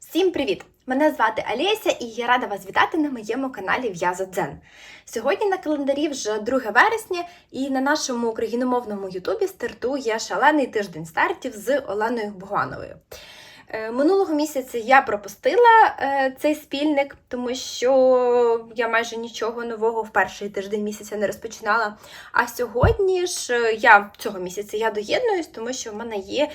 Всім привіт! Мене звати Алєся і я рада вас вітати на моєму каналі В'яза Дзен. Сьогодні на календарі вже 2 вересня, і на нашому україномовному Ютубі стартує шалений тиждень стартів з Оленою Бугановою. Е, Минулого місяця я пропустила е, цей спільник, тому що я майже нічого нового в перший тиждень місяця не розпочинала. А сьогодні ж е, я цього місяця я доєднуюсь, тому що в мене є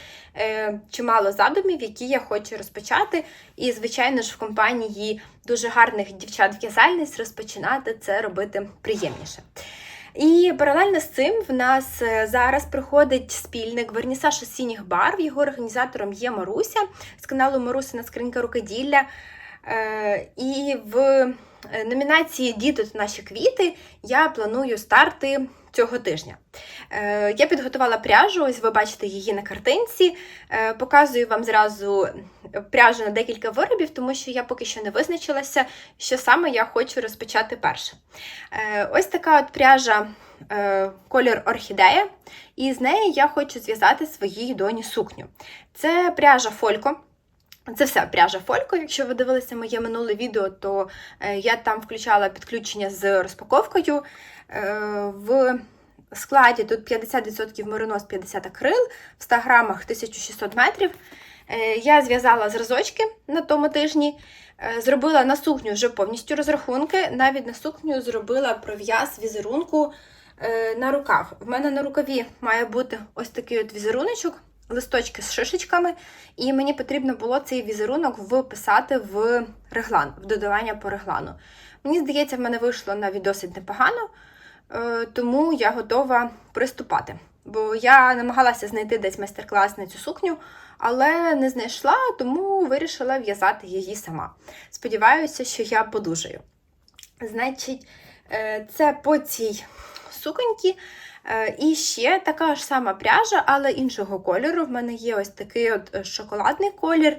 чимало задумів, які я хочу розпочати. І, звичайно ж, в компанії дуже гарних дівчат-в'язальниць розпочинати це робити приємніше. І паралельно з цим в нас е, зараз приходить спільник Вернісаж осінніх барв. Його організатором є Маруся з каналу Марусина Скринька рукоділля. Е, І в номінації Діти наші квіти я планую старти цього тижня. Е, Я підготувала пряжу, ось ви бачите її на картинці. Е, Показую вам зразу пряжу на декілька виробів, тому що я поки що не визначилася, що саме я хочу розпочати перше. Е, Ось така от пряжа е, колір орхідея, і з неї я хочу зв'язати своїй доні сукню. Це пряжа Фолько. Це все пряжа Фолько. Якщо ви дивилися моє минуле відео, то е, я там включала підключення з розпаковкою. Е, В складі тут 50% меринос, 50 акрил, в 100 грамах 1600 метрів. Е, Я зв'язала зразочки на тому тижні, зробила на сукню вже повністю розрахунки. Навіть на сукню зробила пров'яз візерунку на рукав. В мене на рукаві має бути ось такий от візеруночок, листочки з шишечками, і мені потрібно було цей візерунок вписати в реглан, в додавання по реглану. Мені здається, в мене вийшло навіть досить непогано, е, тому я готова приступати. Бо я намагалася знайти десь майстер-клас на цю сукню, але не знайшла, тому вирішила в'язати її сама. Сподіваюся, що я подужаю. Значить, е, це по цій суконьки. Е, І ще така ж сама пряжа, але іншого кольору. В мене є ось такий от е, шоколадний колір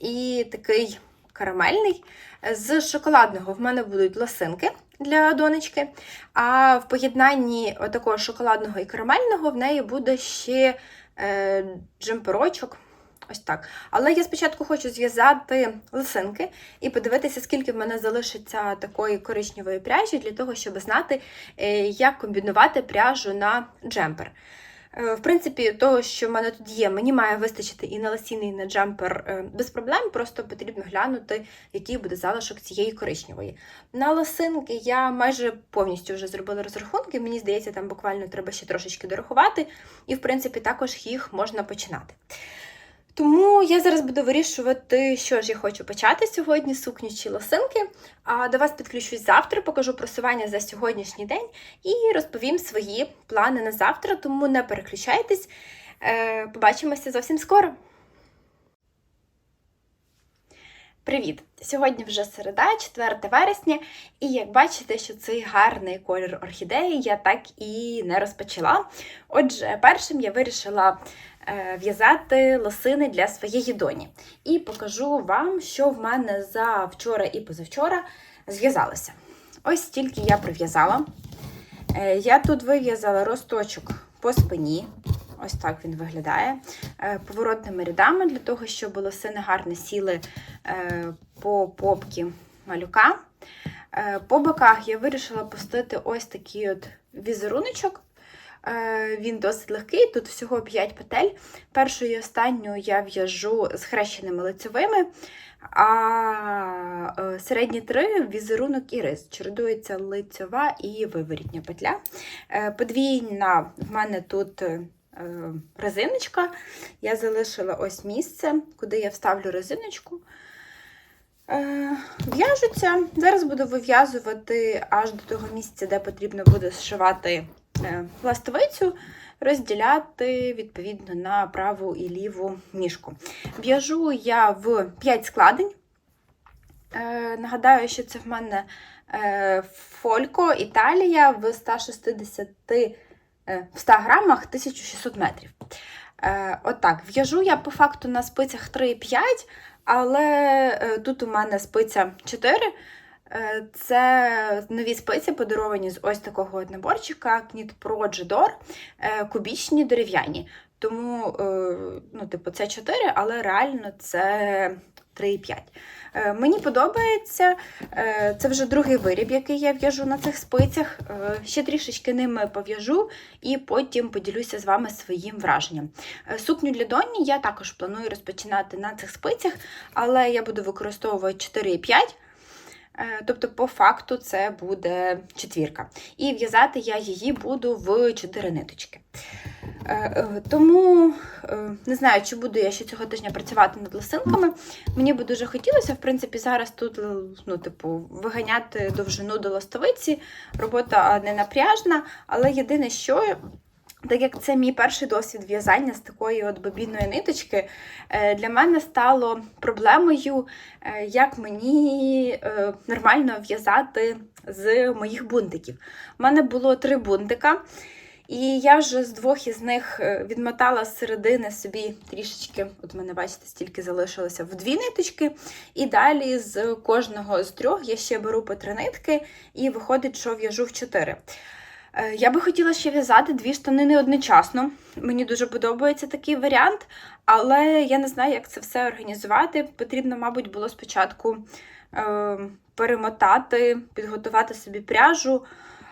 і такий карамельний. З шоколадного в мене будуть лосинки для донечки, а в поєднанні такого шоколадного і карамельного в неї буде ще е, джемперочок. Ось так. Але я спочатку хочу зв'язати лисинки і подивитися, скільки в мене залишиться такої коричневої пряжі, для того, щоб знати, е, як комбінувати пряжу на джемпер. Е, В принципі, того, що в мене тут є, мені має вистачити і на лосіний, і на джемпер е, без проблем, просто потрібно глянути, який буде залишок цієї коричневої. На лосинки я майже повністю вже зробила розрахунки, мені здається, там буквально треба ще трошечки дорахувати, і, в принципі, також їх можна починати. Тому я зараз буду вирішувати, що ж я хочу почати сьогодні, сукню чи лосинки. А до вас підключусь завтра, покажу просування за сьогоднішній день і розповім свої плани на завтра, тому не переключайтесь. Е, Побачимося зовсім скоро. Привіт! Сьогодні вже середа, 4 вересня, і як бачите, що цей гарний колір орхідеї я так і не розпочала. Отже, першим я вирішила в'язати лосини для своєї доні. І покажу вам, що в мене за вчора і позавчора зв'язалося. Ось стільки я прив'язала. Е, я тут вив'язала росточок по спині. Ось так він виглядає. Е, Поворотними рядами, для того, щоб лосини гарно сіли е, по попки малюка. Е, По боках я вирішила пустити ось такий от візеруночок. Е, Він досить легкий, тут всього 5 петель. Першу і останню я в'яжу з хрещеними лицевими, а е, середні три візерунок і рис. Чередується лицьова і виворітня петля. Е, Подвійна в мене тут резиночка. Я залишила ось місце, куди я вставлю резиночку. В'яжуться. Зараз буду вив'язувати аж до того місця, де потрібно буде зшивати е, ластовицю, розділяти відповідно на праву і ліву ніжку. В'яжу я в 5 складень. Е, Нагадаю, що це в мене е, Фолько Італія в 160 е, в 100 грамах 1600 метрів. Е, Отак, в'яжу я по факту на спицях 3,5, але е, тут у мене спиця 4. Е, Це нові спиці, подаровані з ось такого наборчика Knit Pro е, кубічні дерев'яні. Тому, е, ну, типу, це 4, але реально це 3,5. Е, Мені подобається, це вже другий виріб, який я в'яжу на цих спицях. Ще трішечки ними пов'яжу і потім поділюся з вами своїм враженням. Сукню для доні я також планую розпочинати на цих спицях, але я буду використовувати 4,5. Е, Тобто, по факту, це буде четвірка. І в'язати я її буду в 4 ниточки. Е, е, Тому не знаю, чи буду я ще цього тижня працювати над лосинками. Мені би дуже хотілося, в принципі, зараз тут ну, типу, виганяти довжину до ластовиці. Робота не напряжна, але єдине, що. Так як це мій перший досвід в'язання з такої от бобінної ниточки, е, для мене стало проблемою, е, як мені е, нормально в'язати з моїх бунтиків. У мене було три бунтика, і я вже з двох із них відмотала з середини собі трішечки, от мене, бачите, стільки залишилося в дві ниточки. І далі з кожного з трьох я ще беру по три нитки, і виходить, що в'яжу в чотири. Е, Я би хотіла ще в'язати дві штанини одночасно. Мені дуже подобається такий варіант, але я не знаю, як це все організувати. Потрібно, мабуть, було спочатку е, перемотати, підготувати собі пряжу.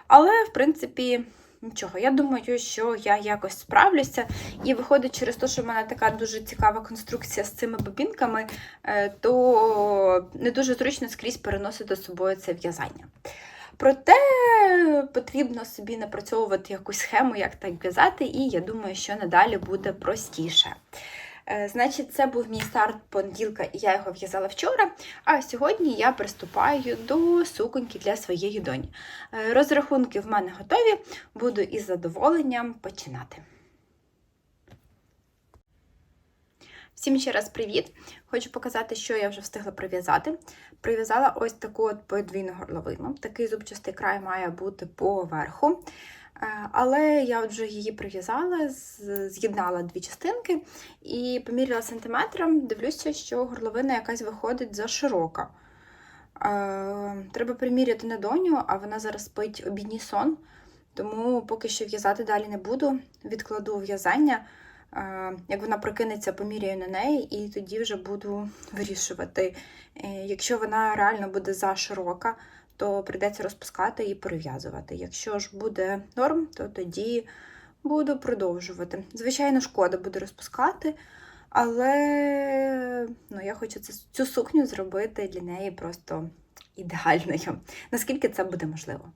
Але, в принципі, нічого. Я думаю, що я якось справлюся. І виходить, через те, що в мене така дуже цікава конструкція з цими бобінками, е, то не дуже зручно скрізь переносити з собою це в'язання. Проте потрібно собі напрацьовувати якусь схему, як так в'язати, і я думаю, що надалі буде простіше. Е, Значить, це був мій старт понеділка, і я його в'язала вчора. А сьогодні я приступаю до суконьки для своєї доні. Е, Розрахунки в мене готові, буду із задоволенням починати. Всім ще раз привіт! Хочу показати, що я вже встигла прив'язати. Прив'язала ось таку от подвійну горловину. Такий зубчастий край має бути поверху. Е, Але я вже її прив'язала, з'єднала дві частинки і поміряла сантиметром. Дивлюся, що горловина якась виходить за широка. Е, Треба приміряти на доню, а вона зараз спить обідній сон, тому поки що в'язати далі не буду. Відкладу в'язання. Як вона прокинеться, поміряю на неї, і тоді вже буду вирішувати. Е, Якщо вона реально буде за широка, то прийдеться розпускати і перев'язувати. Якщо ж буде норм, то тоді буду продовжувати. Звичайно, шкода буде розпускати, але ну, я хочу цю сукню зробити для неї просто ідеальною, наскільки це буде можливо.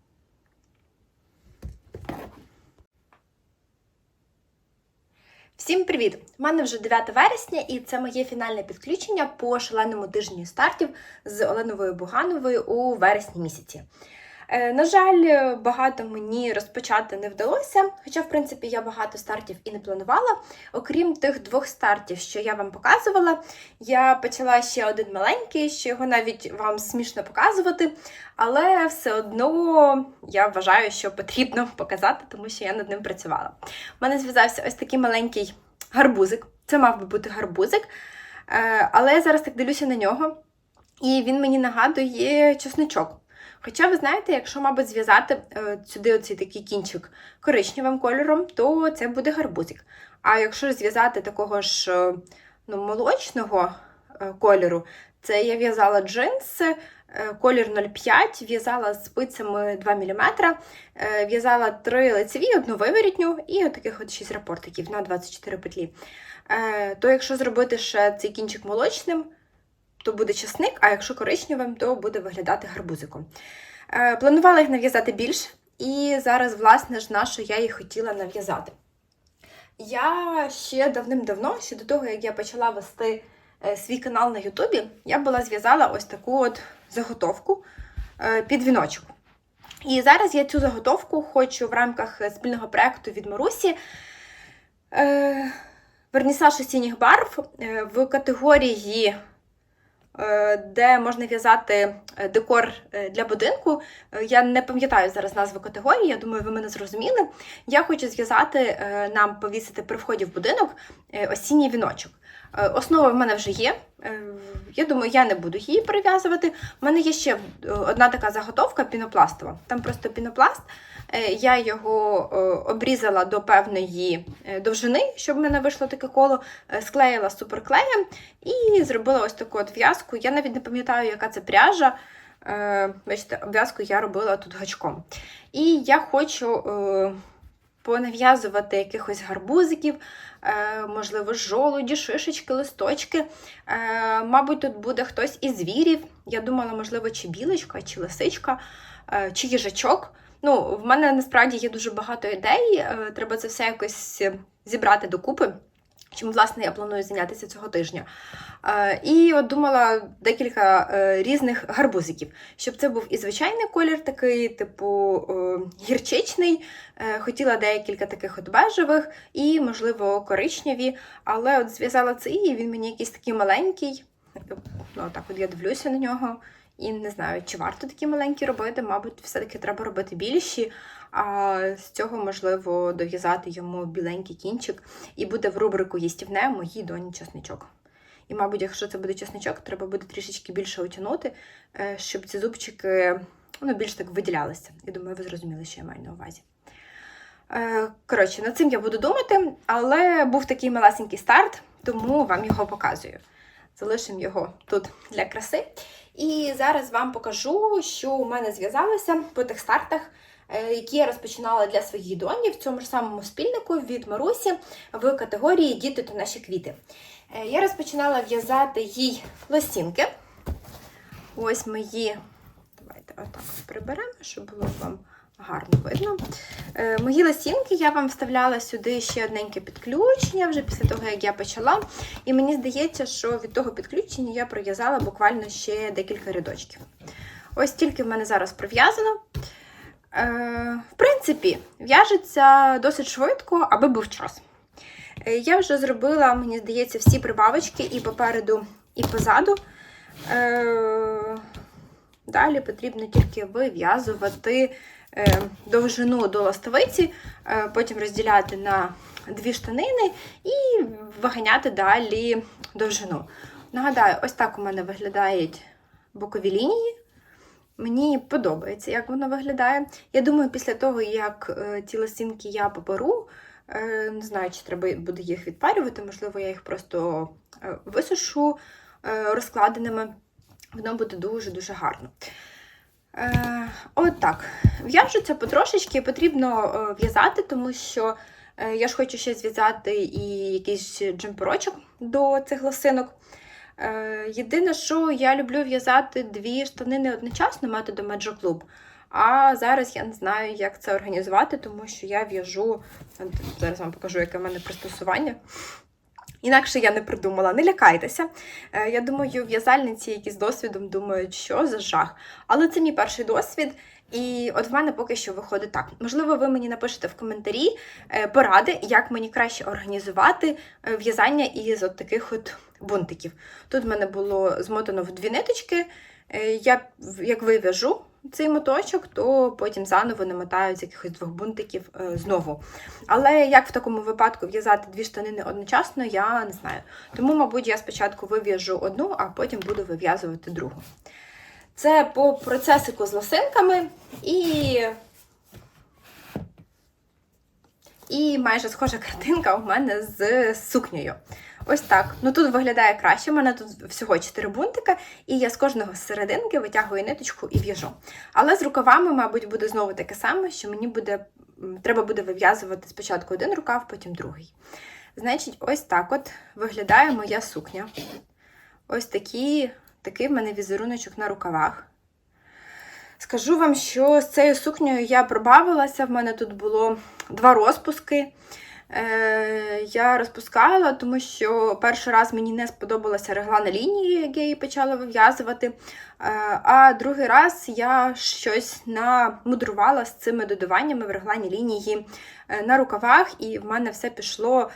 Всім привіт! У мене вже 9 вересня, і це моє фінальне підключення по шаленому тижню стартів з Оленовою Бугановою у вересні місяці. Е, На жаль, багато мені розпочати не вдалося, хоча, в принципі, я багато стартів і не планувала. Окрім тих двох стартів, що я вам показувала, я почала ще один маленький, що його навіть вам смішно показувати, але все одно я вважаю, що потрібно показати, тому що я над ним працювала. У мене зв'язався ось такий маленький гарбузик. Це мав би бути гарбузик, е, але я зараз так дивлюся на нього, і він мені нагадує чесничок. Хоча, ви знаєте, якщо, мабуть, зв'язати е, сюди оцей такий кінчик коричневим кольором, то це буде гарбузик. А якщо зв'язати такого ж е, ну, молочного е, кольору, це я в'язала джинси, колір 0,5, в'язала спицями 2 мм, в'язала 3 лицеві, одну виворітню і отаких от 6 рапортиків на 24 петлі. То якщо зробити ще цей кінчик молочним, то буде часник, а якщо коричневим, то буде виглядати гарбузиком. Е, Планувала їх нав'язати більше, і зараз, власне ж, на що я їх хотіла нав'язати. Я ще давним-давно, ще до того, як я почала вести е, свій канал на Ютубі, я була зв'язала ось таку от заготовку е, під віночок. І зараз я цю заготовку хочу в рамках спільного проєкту від Марусі вернісаж осінніх барв в категорії де можна в'язати е, декор е, для будинку. Е, Я не пам'ятаю зараз назву категорії, я думаю, ви мене зрозуміли. Я хочу зв'язати е, нам повісити при вході в будинок е, осінній віночок. Е, Основа в мене вже є. Е, Я думаю, я не буду її перев'язувати. У мене є ще е, одна така заготовка пінопластова. Там просто пінопласт. Е, Я його е, обрізала до певної е, довжини, щоб в мене вийшло таке коло, склеїла суперклеєм і зробила ось таку от в'язку. Я навіть не пам'ятаю, яка це пряжа. Бачите, обв'язку я робила тут гачком. І я хочу понав'язувати якихось гарбузиків, можливо, жолуді, шишечки, листочки. Мабуть, тут буде хтось із звірів. Я думала, можливо, чи білочка, чи лисичка, чи їжачок. Ну, в мене насправді є дуже багато ідей. е, Треба це все якось зібрати докупи. Чим, власне, я планую зайнятися цього тижня. Е, І от думала декілька е, різних гарбузиків, щоб це був і звичайний колір, такий, типу гірчичний. Хотіла декілька таких от бежевих і, можливо, коричневі. Але от зв'язала цей, і він мені якийсь такий маленький. Ну, так от я дивлюся на нього. І не знаю, чи варто такі маленькі робити. Мабуть, все-таки треба робити більші, а з цього можливо дов'язати йому біленький кінчик, і буде в рубрику їстівне моїй доні чесничок. І, мабуть, якщо це буде чесничок, треба буде трішечки більше утягнути, е, щоб ці зубчики ну, більш так виділялися. Я думаю, ви зрозуміли, що я маю на увазі. Е, Коротше, над цим я буду думати, але був такий малесенький старт, тому вам його показую. Залишимо його тут для краси. І зараз вам покажу, що у мене зв'язалося по тих стартах, е, які я розпочинала для своїх доні в цьому ж самому спільнику від Марусі в категорії Діти то наші квіти. Е, Я розпочинала в'язати їй лосінки. Ось мої. Давайте отак приберемо, щоб було вам гарно видно. Е, Мої лосінки я вам вставляла сюди ще одненьке підключення вже після того, як я почала. І мені здається, що від того підключення я пров'язала буквально ще декілька рядочків. Ось тільки в мене зараз пров'язано. Е, В принципі, в'яжеться досить швидко, аби був час. Е, Я вже зробила, мені здається, всі прибавочки і попереду, і позаду. Далі потрібно тільки вив'язувати довжину до ластовиці, е, потім розділяти на дві штанини і виганяти далі довжину. Нагадаю, ось так у мене виглядають бокові лінії. Мені подобається, як воно виглядає. Я думаю, після того, як е, ці лосінки я поберу, е, не знаю, чи треба буде їх відпарювати, можливо, я їх просто е, висушу е, розкладеними. Воно буде дуже-дуже гарно. Е, от так. В'яжуться потрошечки, потрібно е, в'язати, тому що е, я ж хочу ще зв'язати і якийсь джемперочок до цих лосинок. Єдине, що я люблю в'язати дві штанини одночасно методом Magic Loop. А зараз я не знаю, як це організувати, тому що я в'яжу. Зараз вам покажу, яке в мене пристосування. Інакше я не придумала, не лякайтеся. Е, Я думаю, в'язальниці, які з досвідом думають, що за жах. Але це мій перший досвід, і от в мене поки що виходить так. Можливо, ви мені напишете в коментарі е, поради, як мені краще організувати е, в'язання із от таких от бунтиків. Тут в мене було змотано в дві ниточки. Я як вив'яжу цей моточок, то потім заново намотаю якихось двох бунтиків е, знову. Але як в такому випадку в'язати дві штанини одночасно, я не знаю. Тому, мабуть, я спочатку вив'яжу одну, а потім буду вив'язувати другу. Це по процесику з лосинками і. І майже схожа картинка у мене з сукнею. Ось так. Ну тут виглядає краще. У мене тут всього 4 бунтика, і я з кожного серединки витягую ниточку і в'яжу. Але з рукавами, мабуть, буде знову таке саме, що мені буде, треба буде вив'язувати спочатку один рукав, потім другий. Значить, ось так от виглядає моя сукня. Ось такі, такий в мене візеруночок на рукавах. Скажу вам, що з цією сукнею я пробавилася. В мене тут було два розпуски. Е, я розпускала, тому що перший раз мені не сподобалася регла на лінії, як я її почала вив'язувати. Е, а другий раз я щось намудрувала з цими додаваннями в реглані лінії е, на рукавах, і в мене все пішло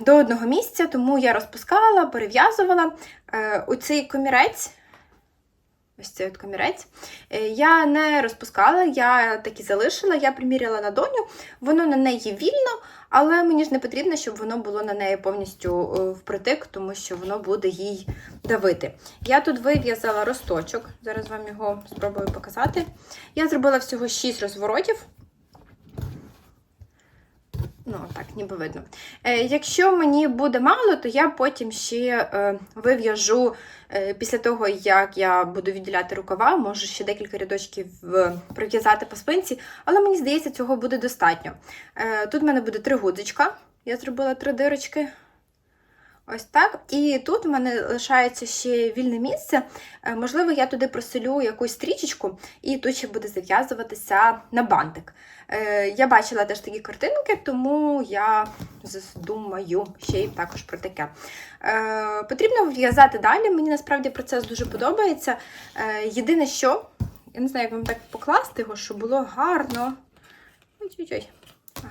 до одного місця, тому я розпускала, перев'язувала. Е, Оцей комірець Ось цей от комірець. Е, Я не розпускала, я так і залишила, я приміряла на доню, воно на неї вільно, але мені ж не потрібно, щоб воно було на неї повністю е, впритик, тому що воно буде їй давити. Я тут вив'язала росточок, зараз вам його спробую показати. Я зробила всього 6 розворотів. Ну, так, ніби видно. Е, якщо мені буде мало, то я потім ще е, вив'яжу е, після того, як я буду відділяти рукава, можу ще декілька рядочків пров'язати по спинці, але мені здається, цього буде достатньо. Тут в мене буде три гудзичка. Я зробила три дирочки. Ось так. І тут в мене лишається ще вільне місце. Е, Можливо, я туди проселю якусь стрічечку, і тут ще буде зав'язуватися на бантик. Е, Я бачила теж такі картинки, тому я з- думаю ще й також про таке. Е, Потрібно в'язати далі. Мені насправді процес дуже подобається. Єдине, що я не знаю, як вам так покласти його, щоб було гарно. Ой-ой-ой.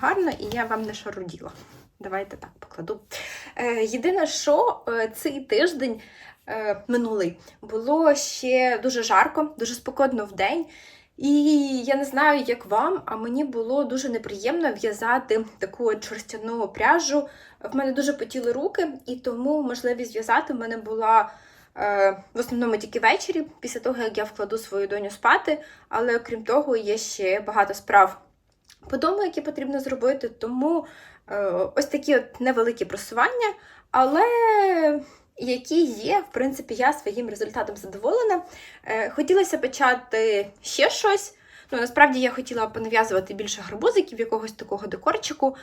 Гарно, і я вам не шаруділа. Давайте так покладу. Е, єдине, що е, цей тиждень е, минулий було ще дуже жарко, дуже спекотно в день. І я не знаю, як вам, а мені було дуже неприємно в'язати таку шерстяну пряжу. В мене дуже потіли руки, і тому можливість зв'язати в мене була в основному тільки ввечері, після того, як я вкладу свою доню спати. Але окрім того, є ще багато справ по дому, які потрібно зробити. Тому ось такі от невеликі просування, але які є, в принципі, я своїм результатом задоволена. Е, хотілося почати ще щось. Ну, насправді я хотіла понав'язувати більше гарбузиків, якогось такого декорчику,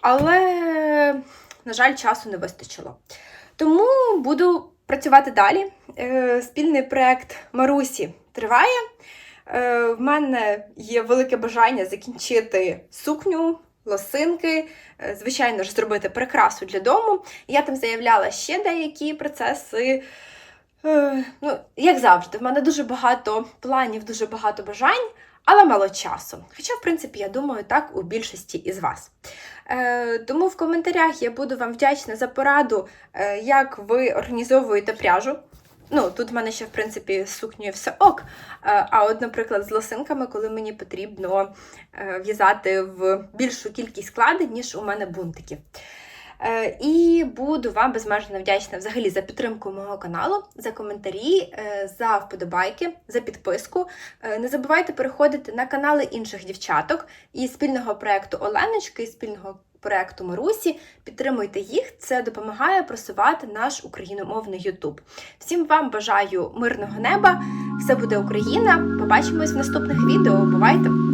але, на жаль, часу не вистачило. Тому буду працювати далі. Е, спільний проект Марусі триває. Е, в мене є велике бажання закінчити сукню, лосинки, е, звичайно ж, зробити прикрасу для дому. Я там заявляла ще деякі процеси. Е, ну, як завжди, в мене дуже багато планів, дуже багато бажань, але мало часу. Хоча, в принципі, я думаю, так у більшості із вас. Е, тому в коментарях я буду вам вдячна за пораду, як ви організовуєте пряжу. Ну, тут в мене ще, в принципі, з сукнею все ок. Е, А от, наприклад, з лосинками, коли мені потрібно е, в'язати в більшу кількість складень, ніж у мене бунтики. Е, І буду вам безмежно вдячна взагалі за підтримку мого каналу, за коментарі, е, за вподобайки, за підписку. Е, Не забувайте переходити на канали інших дівчаток і спільного проекту Оленочки, і спільного проекту Марусі. Підтримуйте їх, це допомагає просувати наш україномовний Ютуб. Всім вам бажаю мирного неба! Все буде Україна! Побачимось в наступних відео. Бувайте!